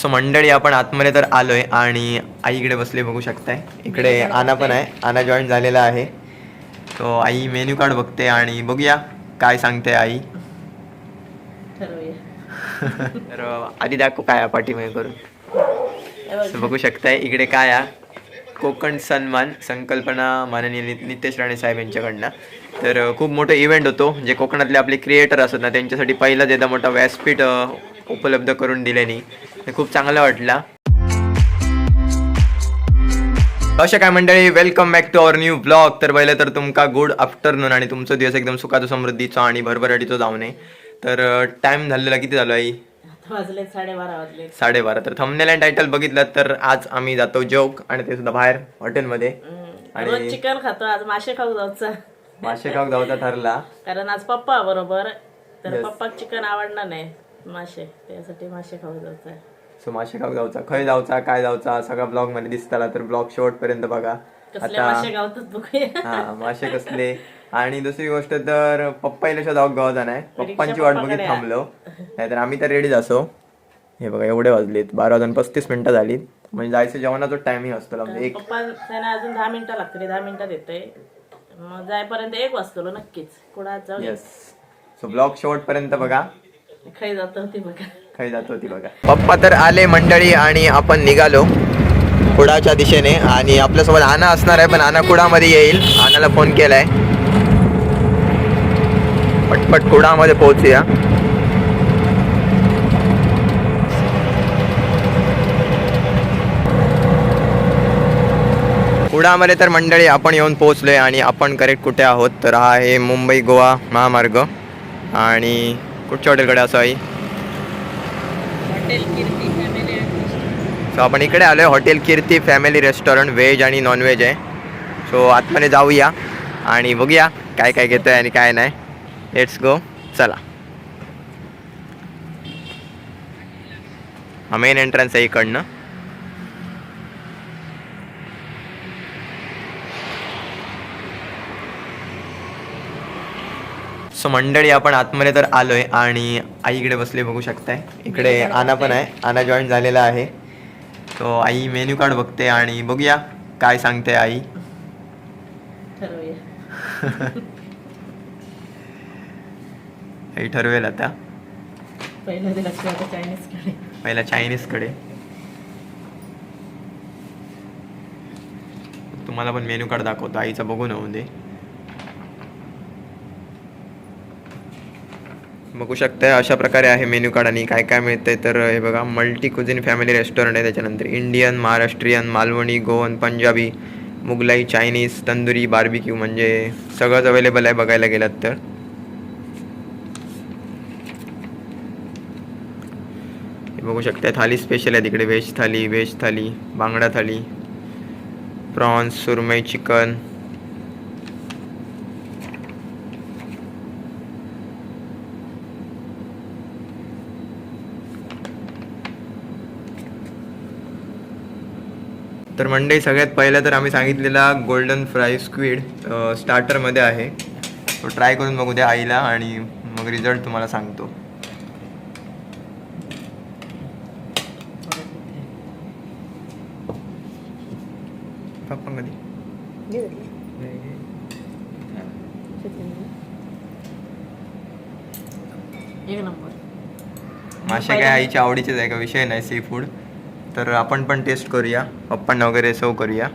So मंडळी आपण आतमध्ये तर आलोय आणि आईकडे बसले बघू शकताय. इकडे आना पण आहे. आना जॉईन झालेला आहे. तो आई मेन्यू कार्ड बघते आणि बघूया काय सांगते आई. तर आधी दाखव काय आहे पाठीमागे करून. बघ. शकताय इकडे काय आहे. कोकण सन्मान संकल्पना माननीय नितेश राणे साहेब यांच्याकडनं. तर खूप मोठं इव्हेंट होतो. जे कोकणातले आपले क्रिएटर असतात ना त्यांच्यासाठी पहिलाच एकदा मोठा व्यासपीठ उपलब्ध करून दिल्याने. ते खूप चांगलं वाटलं. अशा काय मंडळी welcome back to our new blog तर पहिले तर तुमका गुड आफ्टरनून आणि तुमचं दिवस एकदम सुखाचं समृद्धीचा आणि भरभराटीचं जाऊ नये तर टाइम झालेला किती झालो आई? वाजले साडेबारा वाजले साडेबारा. तर थंबनेल आणि टायटल बघितलं तर आज आम्ही जातो जोक आणि ते सुद्धा बाहेर हॉटेलमध्ये आणि- चिकन खातो आज मासे खाऊ जाऊचा. मासे खाऊ जाऊचा ठरला. कारण आज पप्पा बरोबर. तर. पप्पाक चिकन आवडणार नाही मासे. त्यासाठी मासे खाऊ जाऊचा. सो खाऊ जाऊचा खय जाऊचा काय जाऊचा सगळा ब्लॉगमध्ये दिसताला तर ब्लॉग शेवट पर्यंत बघा हा मासे कसले. आणि दुसरी गोष्ट तर पप्पा इलेशा जाऊ गावचा नाही पप्पांची वाट बघित. थांबलो. नाहीतर आम्ही तर रेडीच असो हे बघा एवढे वाजलेत. बारा वाजून पस्तीस मिनिटं झालीत. म्हणजे जायचं जेवणाचा टायमिंग असतो एक अजून दहा मिनिटं लागतील. दहा मिनिटात येतोय मग जायपर्यंत एक वाजतो नक्कीच. जाऊ येस सो ब्लॉग शेवटपर्यंत बघा. खाई जातो ती बघा. खाई जातो ती बघा. पप्पा तर आले मंडळी आणि आपण निघालो कुडाच्या दिशेने आणि आपल्यासोबत आना असणार आहे पण आना कुडामध्ये येईल. आनाला फोन केलाय. पटपट कुडामध्ये पोहोचूया. कुडामध्ये तर मंडळी आपण येऊन पोहोचलोय आणि आपण करेक्ट कुठे आहोत? तर हा आहे मुंबई गोवा महामार्ग आणि कुठच्या हॉटेलकडे असं आई हॉटेल कीर्ती फॅमिली सो आपण इकडे आलोय hotel Kirti family restaurant veg आणि नॉनव्हेज आहे. सो आतमध्ये म्हणजे जाऊया आणि बघूया काय काय घेतोय आणि काय नाही. लेट्स गो चला. हा मेन एंट्रन्स आहे इकडनं. सो मंडळी आपण आतमध्ये तर आलोय आणि आईकडे बसले बघू शकताय. इकडे आना पण आहे. आना जॉईन झालेला आहे. तो आई मेन्यू कार्ड बघते आणि बघूया काय सांगते आई. आई ठरवेल आता. पहिलं चायनीजकडे. तुम्हाला पण मेन्यू कार्ड दाखवतो. आईचा बघू न दे. बघू शकताय अशा प्रकारे आहे मेन्यू कार्ड आणि काय काय मिळतंय. तर हे बघा मल्टी कुझिन फॅमिली रेस्टॉरंट आहे त्याच्यानंतर. Indian Maharashtrian Malvani Goan Punjabi Mughlai Chinese tandoori barbecue म्हणजे सगळंच अवेलेबल आहे बघायला गेलात तर. हे बघू शकता थाली स्पेशल आहे तिकडे. व्हेज थाली व्हेज थाली बांगडा थाली प्रॉन्स सुरमई चिकन तर मंडई सगळ्यात पहिलं तर आम्ही सांगितलेला गोल्डन फ्राय स्क्वीड स्टार्टरमध्ये आहे. तो ट्राय करून बघू द्या आईला आणि मग रिझल्ट तुम्हाला सांगतो. मासे काय आईच्या आवडीचेच आहे का? विषय नाही सी फूड तर आपण पण टेस्ट करूया. पप्पांना वगैरे सव करूया.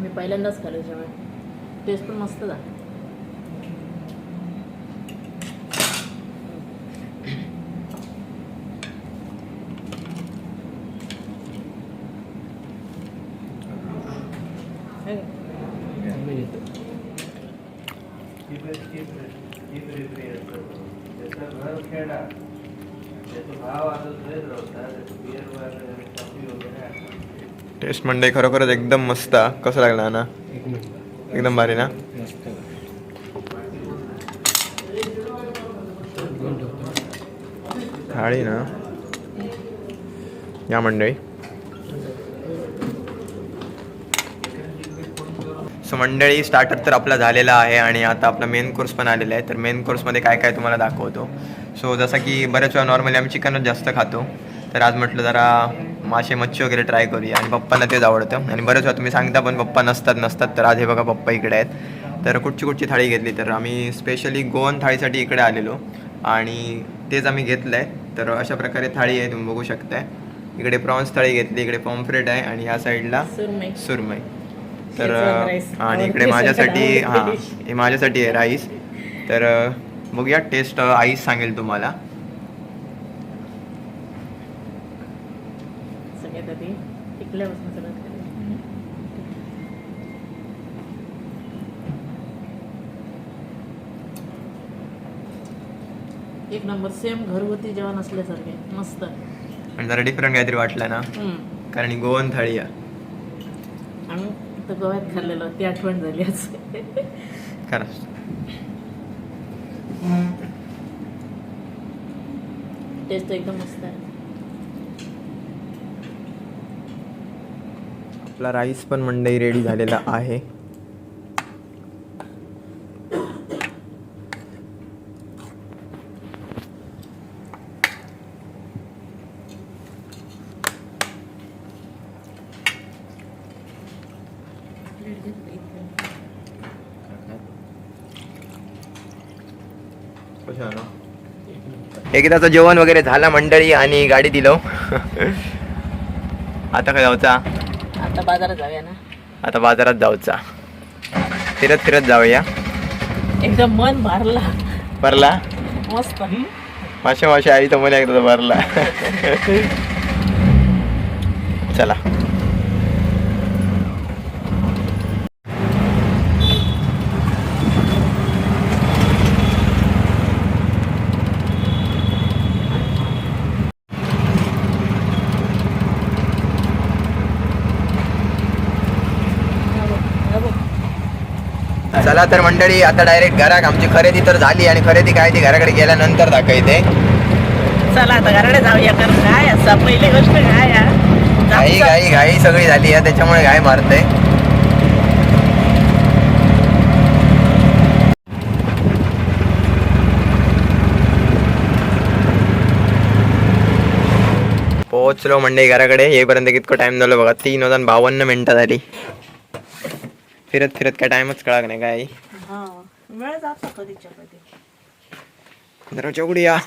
मी पहिल्यांदाच खाल्लं जेवण. टेस्ट पण मस्त झाला. टेस्ट मंडई खरोखरच एकदम मस्त कसं लागला ना एकदम भारी ना? थाळी ना? या मंडळी. सो मंडळी स्टार्टर तर आपला झालेला आहे आणि आता आपला मेन कोर्स पण आलेला आहे. तर मेन कोर्समध्ये काय काय तुम्हाला दाखवतो? सो जसं की बऱ्याच वेळा नॉर्मली आम्ही चिकनच जास्त खातो. तर आज म्हटलं जरा मासे मच्छी वगैरे ट्राय करूया. आणि पप्पांना तेच आवडतं. आणि बरेच वेळा तुम्ही सांगता पण पप्पा नसतात नसतात. तर आज हे बघा पप्पा इकडे आहेत. तर कुठची कुठची थाळी घेतली? तर आम्ही स्पेशली गोवन थाळीसाठी इकडे आलेलो. आणि तेच आम्ही घेतलं आहे तर अशा प्रकारे थाळी आहे तुम्ही बघू शकताय. इकडे प्रॉन्स थाळी घेतली इकडे पॉम्फ्रेट आहे. आणि या साईडला सुरमई. सुरमई. तर. आणि इकडे माझ्यासाठी हां. हे माझ्यासाठी आहे राईस तर बघूया टेस्ट आईच सांगेल तुम्हाला. एक नंबर सेम घरगुती जेवण असल्यासारखे मस्त. आणि जरा डिफरंट काहीतरी वाटलं ना. कारण गोवन थाळी आहे. इथं गोव्यात खाल्लेलं ती आठवण झाली आज. खरंच. टेस्ट एकदम मस्त आहे. आपला राईस पण मंडई रेडी झालेला आहे. एकदाचं जेवण वगैरे झालं मंडळी आणि गाडी दिलो. आता काय जाऊचा? आता बाजारात जाऊया ना. आता बाजारात जाऊचा. फिरत फिरत जाऊया. एकदम मन भरला. भरला? मस्त. मासे मासे आई तर मला एकदा भरला. चला. चला तर मंडळी आता डायरेक्ट घरात आमची खरेदी तर झाली आणि खरेदी काय ती घराकडे गेल्यानंतर दाखवते. चला आता घराकडे जाऊया कारण काय असं पहिली गोष्ट काय या घाई घाई घाई सगळी झाली आहे त्याच्यामुळे घाई मारते. पोहोचलो मंडई घराकडे येईपर्यंत कितकं टाइम झालो बघा? तीन हजार बावन्न मिनिटं झाली. फिरत फिरत काय टाइमच कळा नाही काय. हा वेळ जातो कधी दरवाजा उघडूया.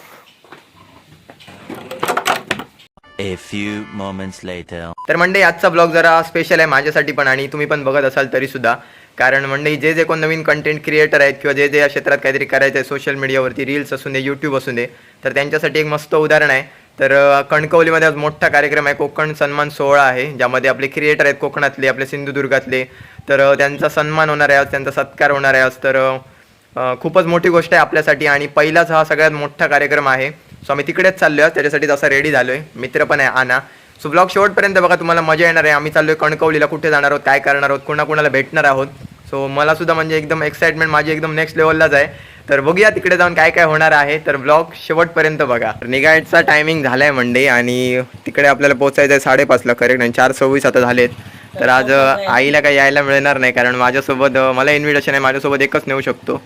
A few moments later. तर मंडळी आजचा ब्लॉग जरा स्पेशल आहे माझ्यासाठी पण आणि तुम्ही पण बघत असाल तरी सुद्धा. कारण मंडळी जे जे कोण नवीन कंटेंट क्रिएटर आहेत किंवा जे जे या क्षेत्रात काहीतरी करायचं आहे सोशल मीडियावरती रील्स असून दे यूट्यूब असून दे तर त्यांच्यासाठी एक मस्त उदाहरण आहे. तर कणकवलीमध्ये आज मोठा कार्यक्रम आहे कोकण सन्मान सोहळा आहे ज्यामध्ये आपले क्रिएटर आहेत कोकणातले आपले सिंधुदुर्गातले. तर त्यांचा सन्मान होणार आहे आज त्यांचा सत्कार होणार आहे आज. तर खूपच मोठी गोष्ट आहे आपल्यासाठी आणि पहिलाच हा सगळ्यात मोठा कार्यक्रम आहे. सो आम्ही तिकडेच चाललोय त्याच्यासाठी जसा रेडी झालोय. मित्र पण आहे आना. सो ब्लॉग शेवटपर्यंत बघा तुम्हाला मजा येणार आहे. आम्ही चाललोय कणकवलीला कुठे जाणार आहोत काय करणार आहोत कुणाकुणाला भेटणार आहोत. सो मला सुद्धा म्हणजे एकदम एक्साइटमेंट माझी एकदम नेक्स्ट लेवललाच आहे. तर बघूया तिकडे जाऊन काय काय होणार आहे. तर ब्लॉग शेवटपर्यंत बघा. निघायचा टायमिंग झालाय मंडे आणि तिकडे आपल्याला पोहोचायचं आहे साडेपाचला करेक्ट आणि चार सव्वीस आता झालेत. तर आज अं, आईला काही यायला मिळणार नाही कारण माझ्यासोबत मला इन्व्हिटेशन आहे माझ्यासोबत एकच नेऊ शकतो.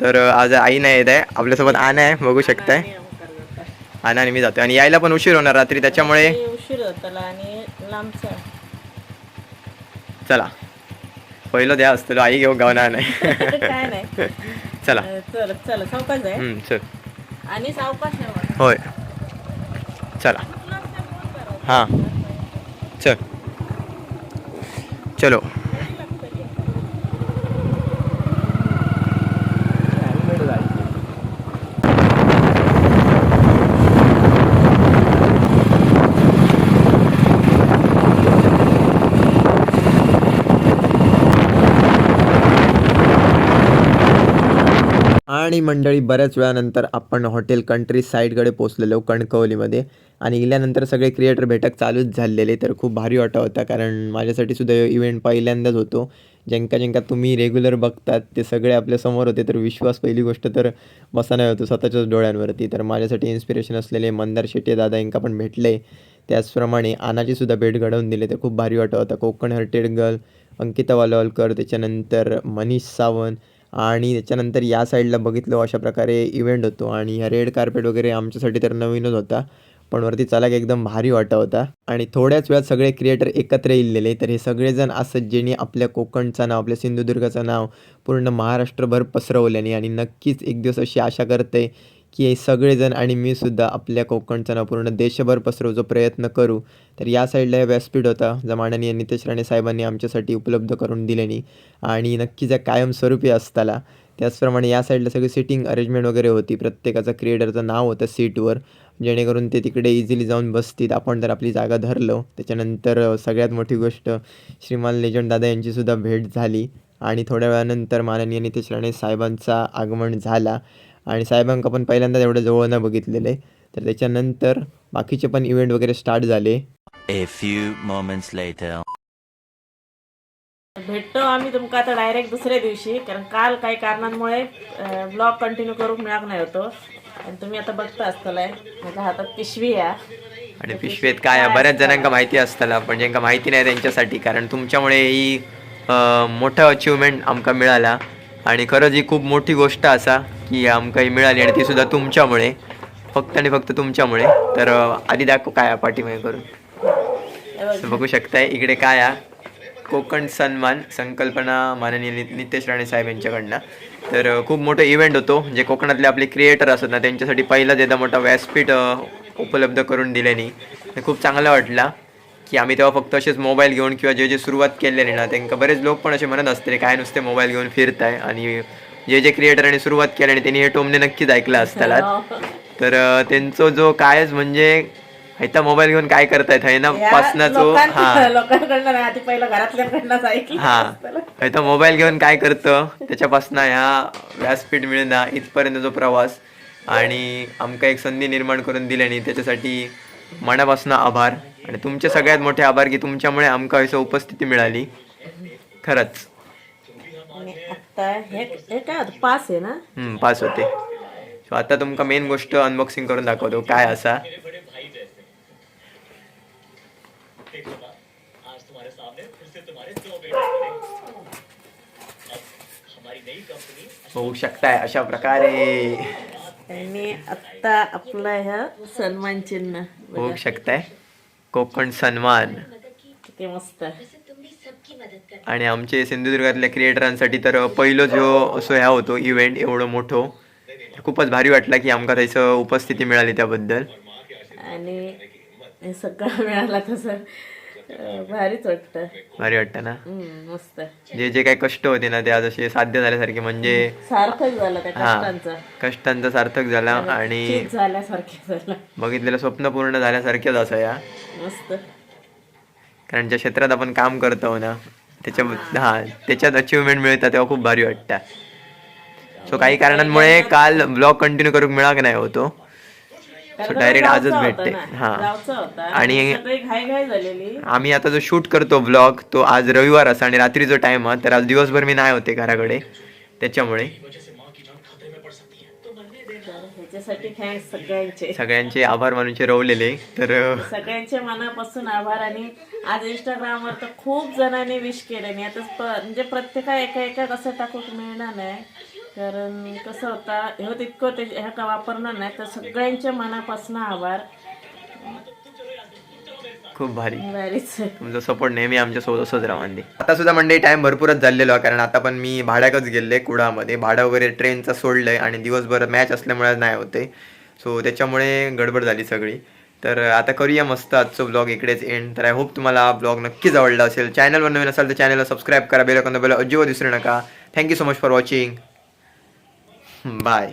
तर आज आई नाही येत आहे. आपल्यासोबत आना आहे बघू शकताय. आना आणि मी जातो आणि यायला पण उशीर होणार रात्री त्याच्यामुळे आणि चला. पहिलं द्या असतो आई घेऊ गावणार नाही. चला. चल चल सावकाश हम्म, चल. आणि सावकाश आहे बघा. होय. चला. हां. चल. चलो. आणि मंडळी बऱ्याच वेळानंतर आपण हॉटेल कंट्री साईडकडे पोचलेलो कणकवलीमध्ये आणि गेल्यानंतर सगळे क्रिएटर भेटक चालूच झालेले तर खूप भारी वाटा होता. कारण माझ्यासाठी सुद्धा इव्हेंट पहिल्यांदाच होतो. ज्यांका ज्यांका तुम्ही रेग्युलर बघतात ते सगळे आपल्यासमोर होते. तर विश्वास पहिली गोष्ट तर बसाना नाही होतो स्वतःच्याच डोळ्यांवरती. तर माझ्यासाठी इन्स्पिरेशन असलेले मंदार शेट्टी दादा यांका पण भेटले. त्याचप्रमाणे आनाचीसुद्धा भेट घडवून दिले. तर खूप भारी वाटत होता. कोकण हर्टेड गर्ल अंकिता वालवलकर त्याच्यानंतर मनीष सावंत आणि त्याच्यानंतर या साईडला बघितलं अशा प्रकारे इव्हेंट होतो. आणि ह्या रेड कार्पेट वगैरे आमच्यासाठी तर नवीनच होता पण वरती चालाक एकदम भारी वाटा होता. आणि थोड्याच वेळात सगळे क्रिएटर एकत्र येलेले. तर हे सगळेजण असं ज्यांनी आपल्या कोकणचं नाव आपल्या सिंधुदुर्गाचं नाव पूर्ण महाराष्ट्रभर पसरवल्याने. आणि नक्कीच एक दिवस अशी आशा करते की सगळेजण आणि मी सुद्धा आपल्या कोकणचं ना पूर्ण देशभर पसरवचा प्रयत्न करू. तर या साईडला हे व्यासपीठ होता जो नितेश राणे साहेबांनी आमच्यासाठी उपलब्ध करून दिलेली. आणि नक्कीच कायमस्वरूपी असताला त्याचप्रमाणे या साईडला सगळी सिटिंग अरेंजमेंट वगैरे होती. प्रत्येकाचं क्रिएटरचं नाव होतं सीटवर जेणेकरून ते तिकडे इझिली जाऊन बसतील. आपण जर आपली जागा धरलो त्याच्यानंतर सगळ्यात मोठी गोष्ट श्रीमान लेजंड दादा यांचीसुद्धा भेट झाली. आणि थोड्या वेळानंतर माननीय नितेश राणे साहेबांचा आगमन झाला. आणि साहेबांका पण पहिल्यांदा एवढं जवळनं बघितलेलं आहे. तर त्याच्यानंतर बाकीचे पण इव्हेंट वगैरे स्टार्ट झाले. A few moments later. भेटतो आम्ही तुमका आता डायरेक्ट दुसऱ्या दिवशी कारण काल काही कारणांमुळे ब्लॉग कंटिन्यू करूक मिळाक नाही होतो. आणि तुम्ही आता बघता असतलाय. माझ्या हातात पिशवी आहे आणि पिशवेत काय आहे? बऱ्याच जणांका माहिती असताना पण ज्यांका माहिती नाही त्यांच्यासाठी कारण तुमच्यामुळे ही अं, मोठं अचिव्हमेंट आमका मिळाला. आणि खरंच ही खूप मोठी गोष्ट असा की आम काही मिळाली आणि ती सुद्धा तुमच्यामुळे फक्त आणि फक्त तुमच्यामुळे. तर आधी दाखव काय पाठीमागे करून. बघू शकताय इकडे काय आहे? कोकण सन्मान संकल्पना माननीय नि- नितेश राणे साहेब यांच्याकडनं. तर खूप मोठं इव्हेंट होतो जे कोकणातले आपले क्रिएटर असतात ना त्यांच्यासाठी पहिलाच एकदा मोठा व्यासपीठ उपलब्ध करून दिल्याने खूप चांगला वाटला की आम्ही तेव्हा फक्त असेच मोबाईल घेऊन किंवा जे जे सुरुवात केलेली ना त्यांना बरेच लोक पण असे म्हणत असते काय नुसते मोबाईल घेऊन फिरताय आणि जे जे क्रिएटरांनी सुरुवात केल्याने त्यांनी हे टोमने नक्कीच ऐकलं असताना तर अ, त्यांचं जो कायच म्हणजे ह्याचा मोबाईल घेऊन काय करतायत है ना या पासना जो लोकां- हा. हा. ह्याचा मोबाईल घेऊन काय करतं त्याच्यापासून ह्या व्यासपीठ मिळणं इथपर्यंत जो प्रवास आणि आमका एक संधी निर्माण करून दिल्याने त्याच्यासाठी मनापासून आभार. आणि तुमचे सगळ्यात मोठे आभार की तुमच्यामुळे आमका असं उपस्थिती मिळाली. खरंच. आणि आता हे हे काय होतं? पास आहे ना? हम्म, पास होते. सो आता तुमका मेन गोष्ट अनबॉक्सिंग करून दाखवतो. काय असा? होऊ शकताय अशा प्रकारे. आणि आता आपला ह्या सन्मान चिन्ह. होऊ शकताय. कोकण सन्मान. किती मस्त. आहे. आणि आमचे सिंधुदुर्गातल्या क्रिएटरांसाठी तर पहिलं जो असो ह्या होतो इव्हेंट एवढं मोठं खूपच भारी वाटला की आमका त्याचं उपस्थिती मिळाली त्याबद्दल. आणि हे सगळं मिळाला तसं भारीच वाटतं. भारी वाटतं ना? मस्त. जे जे काही कष्ट होते ना ते आज असे साध्य झाल्यासारखे म्हणजे सारखंच झालं हा कष्टांचं. कष्टांचा सार्थक झाला आणि झाल्यासारखे झालं. बघितलेलं स्वप्न पूर्ण झाल्यासारखेच असं या. मस्त. कारण ज्या क्षेत्रात आपण काम करतो ना त्याच्या हा. त्याच्यात अचिव्हमेंट मिळतात तेव्हा खूप भारी वाटतं. सो काही कारणांमुळे काल ब्लॉग कंटिन्यू करूक मिळाक नाही होतो. सो डायरेक्ट आजच भेटते. हा. आणि- आम्ही आता जो शूट करतो ब्लॉग तो आज रविवार असा आणि रात्री जो टाइम आहे तर आज दिवसभर मी नाही होते घराकडे. त्याच्यामुळे. तर ह्याच्यासाठी थँक्स सगळ्यांचे. सगळ्यांचे आभार मानूचे रवलेले. तर सगळ्यांचे मनापासून आभार आणि आज इंस्टाग्रामवर तर खूप जणांनी विश केले. आणि आता प- म्हणजे प्रत्येका एका एका कसं टाकूक मिळणार नाही. कारण कसं होता ह्यो तितकं ते ह्या का वापरणार नाही. तर सगळ्यांच्या मनापासून आभार. खूप भारी. तुमचा सपोर्ट नेहमी आमच्यासोबत असंच राहते आता सुद्धा मंडळी टाइम भरपूरच झालेलो आहे कारण आता पण मी भाड्याकच गेले कुडामध्ये भाडं वगैरे ट्रेनचं सोडलंय आणि दिवसभर मॅच असल्यामुळे नाही होते. सो त्याच्यामुळे गडबड झाली सगळी. तर आता करूया मस्त आजचं ब्लॉग इकडेच एंड तर आय होप तुम्हाला ब्लॉग नक्कीच आवडला असेल. चॅनलवर नवीन असाल तर चॅनलला सबस्क्राईब करा बेल बेल अजिबात विसरू नका. Thank you so much for watching bye